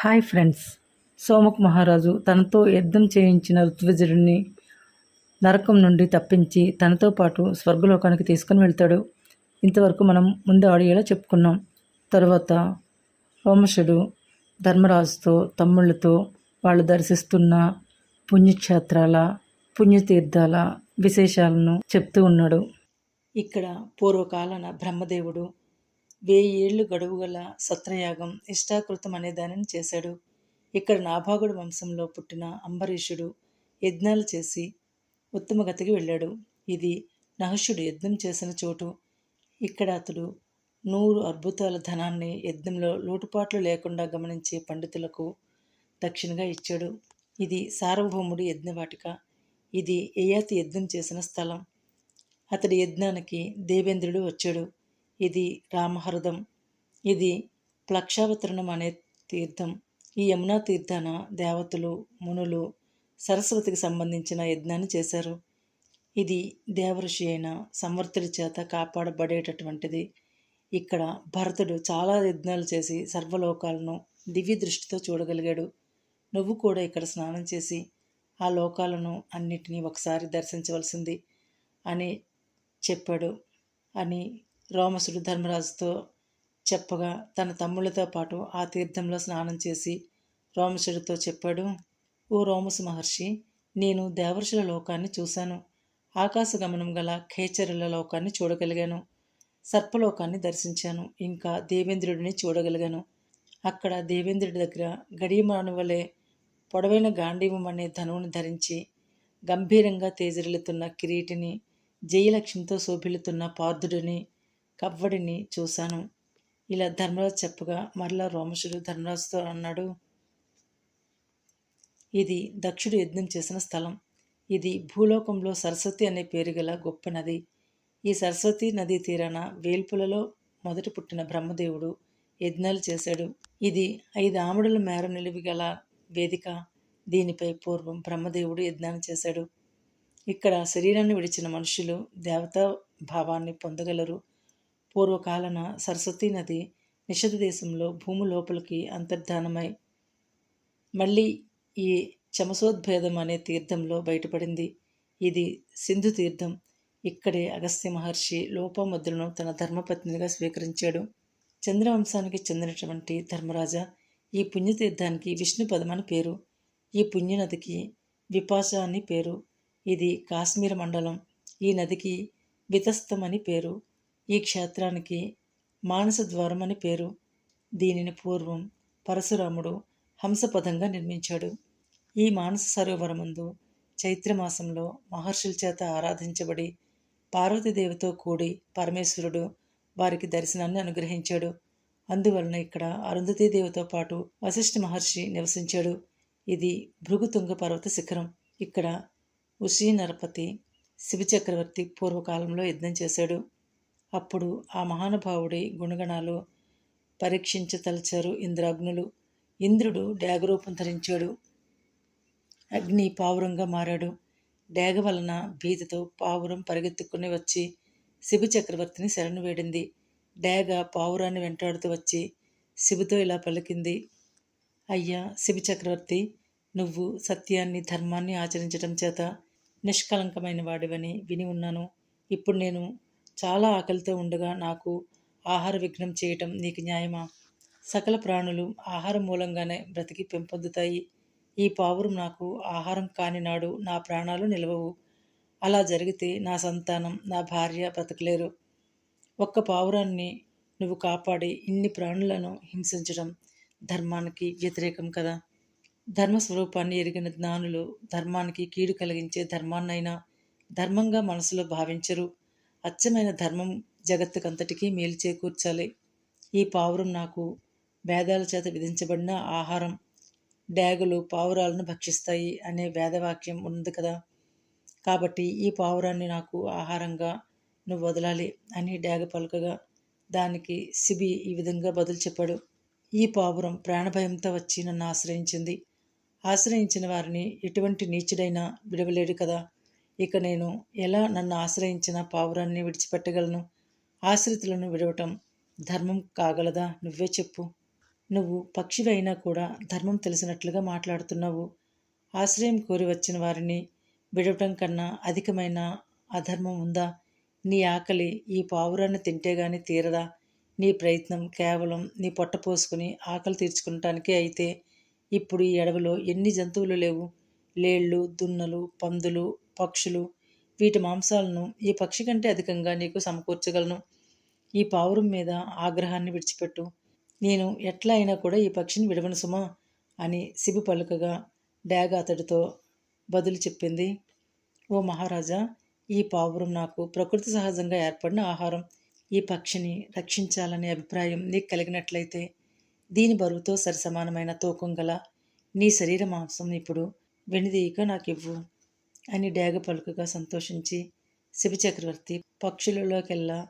Hi friends. సోమక్ మహారాజు తనతో యుద్ధం చేయించిన ఋత్విజుడిని నరకం నుండి తప్పించి తనతో పాటు స్వర్గలోకానికి తీసుకుని వెళ్తాడు. ఇంతవరకు మనం ముందు ఆడియోలో చెప్పుకున్నాం. తర్వాత రోమశుడు ధర్మరాజుతో తమ్ముళ్ళతో వాళ్ళు దర్శిస్తున్న పుణ్యక్షేత్రాల పుణ్యతీర్థాల విశేషాలను చెప్తూ ఉన్నాడు. ఇక్కడ పూర్వకాలన బ్రహ్మదేవుడు వెయ్యి ఏళ్ళు గడువు గల సత్రయాగం ఇష్టాకృతం అనే దానిని చేశాడు. ఇక్కడ నాభాగుడు వంశంలో పుట్టిన అంబరీషుడు యజ్ఞాలు చేసి ఉత్తమ గతికి వెళ్ళాడు. ఇది నహుషుడు యజ్ఞం చేసిన చోటు. ఇక్కడ అతడు నూరు అద్భుతాల ధనాన్ని యజ్ఞంలో లోటుపాట్లు లేకుండా గమనించే పండితులకు దక్షిణగా ఇచ్చాడు. ఇది సార్వభౌముడి యజ్ఞవాటిక ఇది ఏయాతి యజ్ఞం చేసిన స్థలం. అతడి యజ్ఞానికి దేవేంద్రుడు వచ్చాడు. ఇది రామహృదం. ఇది ప్లక్షావతరణం అనే తీర్థం. ఈ యమునా తీర్థాన దేవతలు మునులు సరస్వతికి సంబంధించిన యజ్ఞాన్ని చేశారు. ఇది దేవఋషి అయిన సంవర్తుడి చేత కాపాడబడేటటువంటిది. ఇక్కడ భరతుడు చాలా యజ్ఞాలు చేసి సర్వలోకాలను దివ్య దృష్టితో చూడగలిగాడు. నువ్వు కూడా ఇక్కడ స్నానం చేసి ఆ లోకాలను అన్నిటినీ ఒకసారి దర్శించవలసింది అని చెప్పాడు అని రోమసుడు ధర్మరాజుతో చెప్పగా తన తమ్ముళ్ళతో పాటు ఆ తీర్థంలో స్నానం చేసి రోమసుడితో చెప్పాడు ఓ రోమసు మహర్షి నేను దేవర్షుల లోకాన్ని చూశాను. ఆకాశ గమనం గల ఖేచరుల లోకాన్ని చూడగలిగాను. సర్పలోకాన్ని దర్శించాను. ఇంకా దేవేంద్రుడిని చూడగలిగాను. అక్కడ దేవేంద్రుడి దగ్గర గడియమాను వలె పొడవైన గాంధీవం అనే ధనువును ధరించి గంభీరంగా తేజరిల్లుతున్న కిరీటిని జయలక్ష్మితో శోభిల్లుతున్న పార్థుడిని కవ్వడిని చూశాను. ఇలా ధర్మరాజు చెప్పగా మరలా రోమశుడు ధర్మరాజుతో అన్నాడు ఇది దక్షుడు యజ్ఞం చేసిన స్థలం. ఇది భూలోకంలో సరస్వతి అనే పేరు గల గొప్ప నది. ఈ సరస్వతి నదీ తీరాన వేల్పులలో మొదట పుట్టిన బ్రహ్మదేవుడు యజ్ఞాలు చేశాడు. ఇది ఐదు ఆముడుల మేర నిలివి గల వేదిక. దీనిపై పూర్వం బ్రహ్మదేవుడు యజ్ఞాన్ని చేశాడు. ఇక్కడ శరీరాన్ని విడిచిన మనుషులు దేవతా భావాన్ని పొందగలరు. పూర్వకాలన సరస్వతీ నది నిషధ దేశంలో భూమి లోపలికి అంతర్ధానమై మళ్ళీ ఈ చమసోద్భేదం అనే తీర్థంలో బయటపడింది. ఇది సింధు తీర్థం. ఇక్కడే అగస్త్య మహర్షి లోపముద్రను తన ధర్మపత్నిగా స్వీకరించాడు. చంద్రవంశానికి చెందినటువంటి ధర్మరాజా ఈ పుణ్యతీర్థానికి విష్ణు పదం అని పేరు. ఈ పుణ్యనదికి విపాస అని పేరు. ఇది కాశ్మీర మండలం. ఈ నదికి వితస్థం అని పేరు. ఈ క్షేత్రానికి మానస ద్వారం అని పేరు. దీనిని పూర్వం పరశురాముడు హంసపదంగా నిర్మించాడు. ఈ మానస సరోవరముందు చైత్రమాసంలో మహర్షుల చేత ఆరాధించబడి పార్వతీదేవితో కూడి పరమేశ్వరుడు వారికి దర్శనాన్ని అనుగ్రహించాడు. అందువలన ఇక్కడ అరుంధతీదేవితో పాటు వశిష్ఠ మహర్షి నివసించాడు. ఇది భృగుతుంగ పర్వత శిఖరం. ఇక్కడ ఉషీ నరపతి శివచక్రవర్తి పూర్వకాలంలో యుద్ధం చేశాడు. అప్పుడు ఆ మహానుభావుడి గుణగణాలు పరీక్షించతలచారు ఇంద్రాగ్నులు. ఇంద్రుడు డాగరూపం ధరించాడు. అగ్ని పావురంగా మారాడు. డేగ వలన భీతితో పావురం పరిగెత్తుకుని వచ్చి శిబు చక్రవర్తిని శరణు వేడింది. డేగ పావురాన్ని వెంటాడుతూ వచ్చి శిబుతో ఇలా పలికింది. అయ్యా శివ చక్రవర్తి నువ్వు సత్యాన్ని ధర్మాన్ని ఆచరించడం చేత నిష్కలంకమైన వాడివని విని ఉన్నాను. ఇప్పుడు నేను చాలా ఆకలితో ఉండగా నాకు ఆహార విఘ్నం చేయటం నీకు న్యాయమా? సకల ప్రాణులు ఆహారం మూలంగానే బ్రతికి పెంపొందుతాయి. ఈ పావురం నాకు ఆహారం కాని నాడు నా ప్రాణాలు నిలవవు. అలా జరిగితే నా సంతానం నా భార్య బ్రతకలేరు. ఒక్క పావురాన్ని నువ్వు కాపాడి ఇన్ని ప్రాణులను హింసించడం ధర్మానికి వ్యతిరేకం కదా? ధర్మస్వరూపాన్ని ఎరిగిన జ్ఞానులు ధర్మానికి కీడు కలిగించే ధర్మాన్నైనా ధర్మంగా మనసులో భావించరు. అచ్చమైన ధర్మం జగత్తుకంతటికీ మేలు చేకూర్చాలి. ఈ పావురం నాకు వేదాల చేత విధించబడిన ఆహారం. డ్యాగులు పావురాలను భక్షిస్తాయి అనే వేదవాక్యం ఉంది కదా. కాబట్టి ఈ పావురాన్ని నాకు ఆహారంగా నువ్వు వదలాలి అని డ్యాగ పలుకగా దానికి సిబి ఈ విధంగా బదులు చెప్పాడు. ఈ పావురం ప్రాణభయంతో వచ్చి నన్ను ఆశ్రయించింది. ఆశ్రయించిన వారిని ఎటువంటి నీచుడైనా విడవలేడు కదా. ఇక నేను ఎలా నన్ను ఆశ్రయించిన పావురాన్ని విడిచిపెట్టగలను? ఆశ్రితులను విడవటం ధర్మం కాగలదా? నువ్వే చెప్పు. నువ్వు పక్షివి అయినా కూడా ధర్మం తెలిసినట్లుగా మాట్లాడుతున్నావు. ఆశ్రయం కోరి వచ్చిన వారిని విడవటం కన్నా అధికమైన అధర్మం ఉందా? నీ ఆకలి ఈ పావురాన్ని తింటే గాని తీరదా? నీ ప్రయత్నం కేవలం నీ పొట్ట పోసుకుని ఆకలి తీర్చుకుంటానికే అయితే ఇప్పుడు ఈ అడవిలో ఎన్ని జంతువులు లేవు? లేళ్ళు దున్నలు పందులు పక్షులు వీటి మాంసాలను ఈ పక్షి కంటే అధికంగా నీకు సమకూర్చగలను. ఈ పావురం మీద ఆగ్రహాన్ని విడిచిపెట్టు. నేను ఎట్లా అయినా కూడా ఈ పక్షిని విడవను సుమా అని సిబి పలుకగా డాగ అతడితో బదులు చెప్పింది. ఓ మహారాజా ఈ పావురం నాకు ప్రకృతి సహజంగా ఏర్పడిన ఆహారం. ఈ పక్షిని రక్షించాలనే అభిప్రాయం నీకు కలిగినట్లయితే దీని బరువుతో సరిసమానమైన తూకం గల నీ శరీర మాంసం ఇప్పుడు వెనుదీయక ఇవ్వు అని డేగ పలుకగా సంతోషించి శివచక్రవర్తి పక్షులలోకెల్లా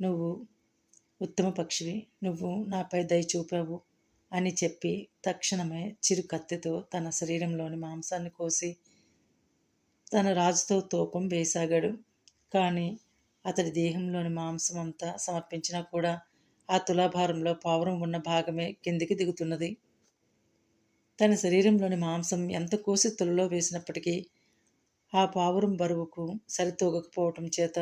నువ్వు ఉత్తమ పక్షివి నువ్వు నాపై దయ చూపావు అని చెప్పి తక్షణమే చిరు కత్తితో తన శరీరంలోని మాంసాన్ని కోసి తన రాజుతో తూకం వేసాగాడు. కానీ అతడి దేహంలోని మాంసం అంతా సమర్పించినా కూడా ఆ తులాభారంలో పావురం ఉన్న భాగమే కిందికి దిగుతున్నది. తన శరీరంలోని మాంసం ఎంత కోసి తులలో వేసినప్పటికీ ఆ పావురం బరువుకు సరితూగకపోవటం చేత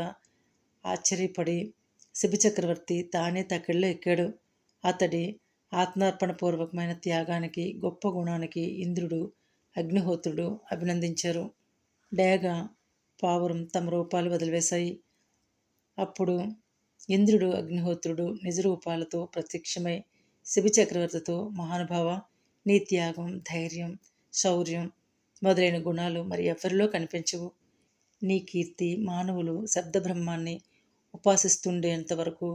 ఆశ్చర్యపడి శిబిచక్రవర్తి తానే తకిళ్ళు ఎక్కాడు. అతడి ఆత్మార్పణపూర్వకమైన త్యాగానికి గొప్ప గుణానికి ఇంద్రుడు అగ్నిహోత్రుడు అభినందించారు. డేగ పావురం తమ రూపాలు వదిలివేశాయి. అప్పుడు ఇంద్రుడు అగ్నిహోత్రుడు నిజ రూపాలతో ప్రత్యక్షమై శిబిచక్రవర్తితో మహానుభావ నీ త్యాగం ధైర్యం శౌర్యం మొదలైన గుణాలు మరి ఎవరిలో కనిపించవు? నీ కీర్తి మానవులు శబ్దబ్రహ్మాన్ని ఉపాసిస్తుండేంత వరకు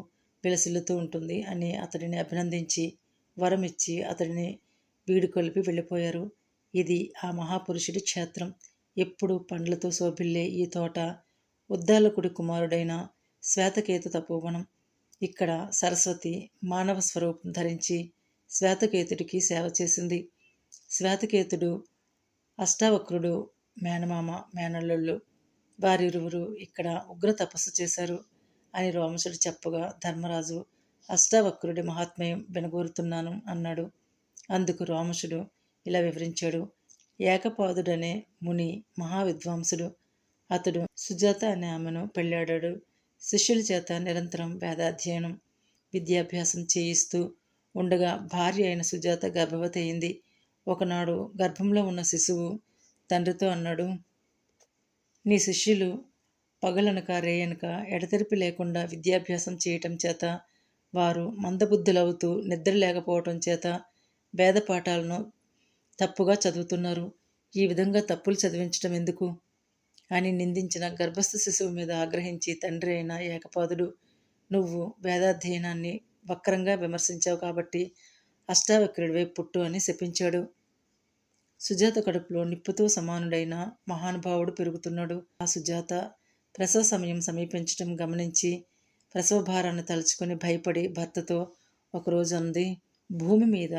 విలసిల్లుతూ ఉంటుంది అని అతడిని అభినందించి వరమిచ్చి అతడిని వీడుకొలిపి వెళ్ళిపోయారు. ఇది ఆ మహాపురుషుడి క్షేత్రం. ఎప్పుడు పండ్లతో శోభిల్లే ఈ తోట ఉద్దాలకుడి కుమారుడైన శ్వేతకేతు తపోవనం ఇక్కడ సరస్వతి మానవ స్వరూపం ధరించి శ్వేతకేతుడికి సేవ చేసింది. శ్వేతకేతుడు అష్టావక్రుడు మేనమామ మేనల్లుళ్ళు వారిరువురు ఇక్కడ ఉగ్ర తపస్సు చేశారు అని రోమసుడు చెప్పగా ధర్మరాజు అష్టావక్రుడి మహాత్మ్యం వినగోరుతున్నాను అన్నాడు. అందుకు రోమసుడు ఇలా వివరించాడు. ఏకపాదుడనే ముని మహావిద్వాంసుడు. అతడు సుజాత అనే ఆమెను పెళ్ళాడాడు శిష్యుల చేత నిరంతరం వేదాధ్యయనం విద్యాభ్యాసం చేయిస్తూ ఉండగా భార్య అయిన సుజాత గర్భవతి అయింది. ఒకనాడు గర్భంలో ఉన్న శిశువు తండ్రితో అన్నాడు నీ శిష్యులు పగలనక రేయనక ఎడతెరిపి లేకుండా విద్యాభ్యాసం చేయటం చేత వారు మందబుద్ధులవుతూ నిద్ర లేకపోవటం చేత వేద పాఠాలను తప్పుగా చదువుతున్నారు. ఈ విధంగా తప్పులు చదివించడం ఎందుకు అని నిందించిన గర్భస్థ శిశువు మీద ఆగ్రహించి తండ్రి అయిన ఏకపాదుడు నువ్వు వేదాధ్యయనాన్ని వక్రంగా విమర్శించావు కాబట్టి అష్టావక్రుడివే పుట్టు అని శపించాడు. సుజాత కడుపులో నిప్పుతో సమానుడైన మహానుభావుడు పెరుగుతున్నాడు. ఆ సుజాత ప్రసవ సమయం సమీపించడం గమనించి ప్రసవ భారాన్ని తలుచుకొని భయపడి భర్తతో ఒకరోజు అంది భూమి మీద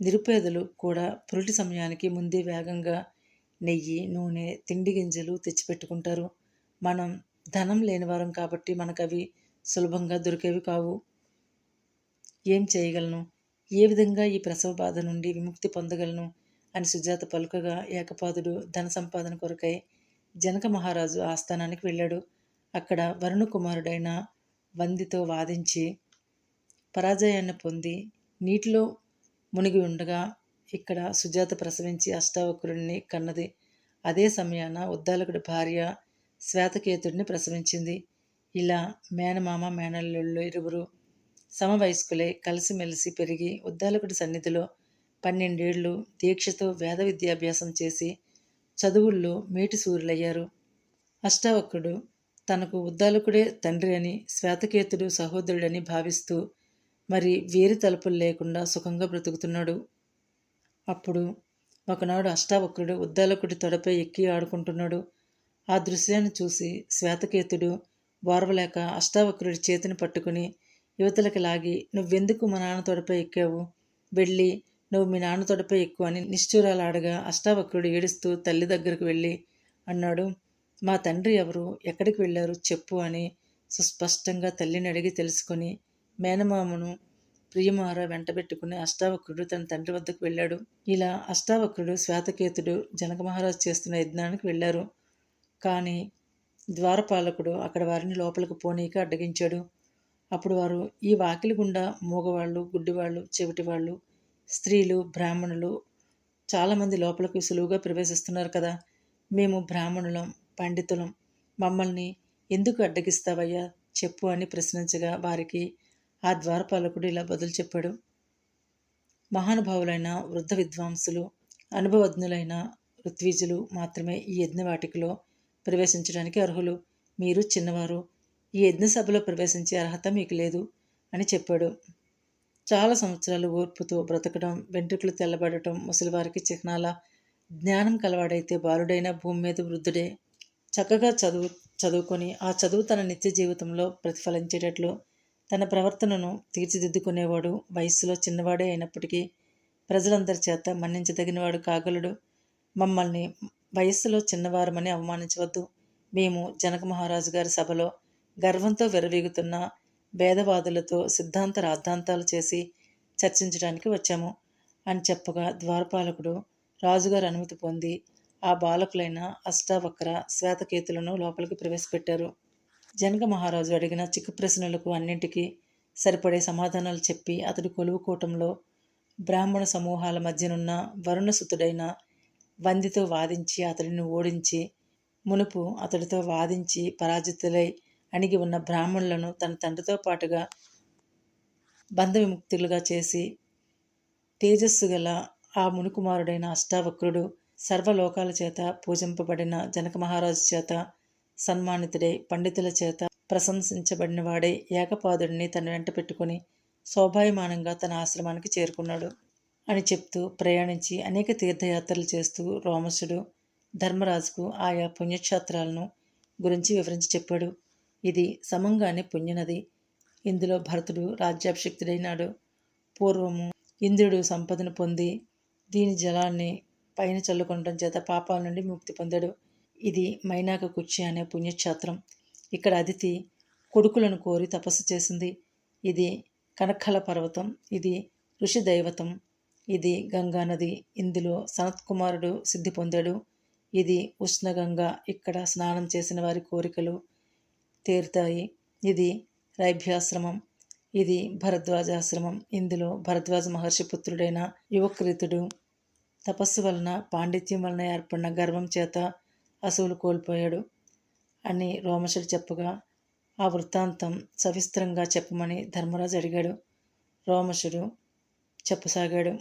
నిరుపేదలు కూడా పురుటి సమయానికి ముందే వేగంగా నెయ్యి నూనె తిండి గింజలు తెచ్చిపెట్టుకుంటారు. మనం ధనం లేనివారం కాబట్టి మనకు అవి సులభంగా దొరికేవి కావు. ఏం చేయగలను? ఏ విధంగా ఈ ప్రసవ బాధ నుండి విముక్తి పొందగలను? అని సుజాత పలుకగా ఏకపాదుడు ధన సంపాదన కొరకై జనక మహారాజు ఆస్థానానికి వెళ్ళాడు. అక్కడ వరుణ కుమారుడైన వందితో వాదించి పరాజయాన్ని పొంది నీటిలో మునిగి ఉండగా ఇక్కడ సుజాత ప్రసవించి అష్టావక్రుడిని కన్నది. అదే సమయాన ఉద్దాలకుడి భార్య శ్వేతకేతుడిని ప్రసవించింది. ఇలా మేనమామ మేనల్లుళ్ళు ఇరువురు సమవయస్కులై కలిసిమెలిసి పెరిగి ఉద్దాలకుడి సన్నిధిలో పన్నెండేళ్ళు దీక్షతో వేద విద్యాభ్యాసం చేసి చదువుల్లో మేటి సూర్యులయ్యారు. అష్టావక్రుడు తనకు ఉద్దాలకుడే తండ్రి అని శ్వేతకేతుడు సహోదరుడని భావిస్తూ మరి వేరు తలుపులు లేకుండా సుఖంగా బ్రతుకుతున్నాడు. అప్పుడు ఒకనాడు అష్టావక్రుడు ఉద్దాలకుడి తొడపై ఎక్కి ఆడుకుంటున్నాడు. ఆ దృశ్యాన్ని చూసి శ్వేతకేతుడు వారవలేక అష్టావక్రుడి చేతిని పట్టుకుని యువతలకు లాగి నువ్వెందుకు మా నాన్న తొడపై ఎక్కావు? వెళ్ళి నువ్వు మీ నాన్న తొడపై ఎక్కువ అని నిశ్చూరాలాడగా అష్టావక్రుడు ఏడుస్తూ తల్లి దగ్గరకు వెళ్ళి అన్నాడు మా తండ్రి ఎవరు? ఎక్కడికి వెళ్ళారు? చెప్పు అని సుస్పష్టంగా తల్లిని అడిగి తెలుసుకొని మేనమామను ప్రియమార వెంటబెట్టుకుని అష్టావక్రుడు తన తండ్రి వద్దకు వెళ్ళాడు. ఇలా అష్టావక్రుడు శ్వేతకేతుడు జనక మహారాజు చేస్తున్న యజ్ఞానికి వెళ్ళారు. కానీ ద్వారపాలకుడు అక్కడ వారిని లోపలికి పోనీక అడ్డగించాడు. అప్పుడు వారు ఈ వాకిలి గుండా మూగవాళ్ళు గుడ్డివాళ్ళు చెవిటివాళ్ళు స్త్రీలు బ్రాహ్మణులు చాలామంది లోపలికి సులువుగా ప్రవేశిస్తున్నారు కదా. మేము బ్రాహ్మణులం పండితులం. మమ్మల్ని ఎందుకు అడ్డగిస్తావయ్యా? చెప్పు అని ప్రశ్నించగా వారికి ఆ ద్వారపాలకుడు ఇలా బదులు చెప్పాడు. మహానుభావులైన వృద్ధ విద్వాంసులు అనుభవజ్ఞులైన ఋత్వీజులు మాత్రమే ఈ యజ్ఞవాటికలో ప్రవేశించడానికి అర్హులు. మీరు చిన్నవారు ఈ యజ్ఞసభలో ప్రవేశించే అర్హత మీకు లేదు అని చెప్పాడు. చాలా సంవత్సరాలు ఓర్పుతో బ్రతకడం వెంట్రుకలు తెల్లబడటం ముసలివారికి చిహ్నాల జ్ఞానం కలవాడైతే బాలుడైన భూమి మీద వృద్ధుడే. చక్కగా చదువు చదువుకొని ఆ చదువు తన నిత్య జీవితంలో ప్రతిఫలించేటట్లు తన ప్రవర్తనను తీర్చిదిద్దుకునేవాడు. వయస్సులో చిన్నవాడే అయినప్పటికీ ప్రజలందరి చేత మన్నించదగినవాడు కాగలడు. మమ్మల్ని వయస్సులో చిన్నవారమని అవమానించవద్దు. మేము జనక మహారాజు గారి సభలో గర్వంతో విరవీగుతున్న భేదవాదులతో సిద్ధాంత రాద్ధాంతాలు చేసి చర్చించడానికి వచ్చాము. అని చెప్పగా ద్వారపాలకుడు రాజుగారు అనుమతి పొంది ఆ బాలకులైన అష్టావక్ర శ్వేతకేతులను లోపలికి ప్రవేశపెట్టారు. జనక మహారాజు అడిగిన చిక్కు ప్రశ్నలకు అన్నింటికీ సరిపడే సమాధానాలు చెప్పి అతడి కొలువు కూటంలో బ్రాహ్మణ సమూహాల మధ్యనున్న వరుణసుతుడైన వందితో వాదించి అతడిని ఓడించి మునుపు అతడితో వాదించి పరాజితులై అణిగి ఉన్న బ్రాహ్మణులను తన తండ్రితో పాటుగా బంధ విముక్తులుగా చేసి తేజస్సు గల ఆ మునికుమారుడైన అష్టావక్రుడు సర్వలోకాల చేత పూజింపబడిన జనక మహారాజు చేత సన్మానితుడై పండితుల చేత ప్రశంసించబడిన వాడే ఏకపాదుడిని తన వెంట పెట్టుకుని శోభాయమానంగా తన ఆశ్రమానికి చేరుకున్నాడు అని చెప్తూ ప్రయాణించి అనేక తీర్థయాత్రలు చేస్తూ రోమసుడు ధర్మరాజుకు ఆయా పుణ్యక్షేత్రాలను గురించి వివరించి చెప్పాడు. ఇది సమంగానే పుణ్యనది. ఇందులో భరతుడు రాజ్యాభిషిక్తుడైనాడు. పూర్వము ఇంద్రుడు సంపదను పొంది దీని జలాన్ని పైన చల్లుకొనడం చేత పాపాల నుండి ముక్తి పొందాడు. ఇది మైనాక కుచ్చి అనే పుణ్యక్షేత్రం. ఇక్కడ అదితి కొడుకులను కోరి తపస్సు చేసింది. ఇది కనక్కల పర్వతం. ఇది ఋషి దైవతం. ఇది గంగా నది. ఇందులో సనత్కుమారుడు సిద్ధి పొందాడు. ఇది ఉష్ణగంగా. ఇక్కడ స్నానం చేసిన వారి కోరికలు తీరుతాయి. ఇది రైభ్యాశ్రమం. ఇది భరద్వాజాశ్రమం. ఇందులో భరద్వాజ మహర్షి పుత్రుడైన యువకృతుడు తపస్సు వలన పాండిత్యం వలన ఏర్పడిన గర్వం చేత అసువులు కోల్పోయాడు అని రోమశుడు చెప్పగా ఆ వృత్తాంతం సవిస్తరంగా చెప్పమని ధర్మరాజు అడిగాడు. రోమశుడు చెప్పసాగాడు.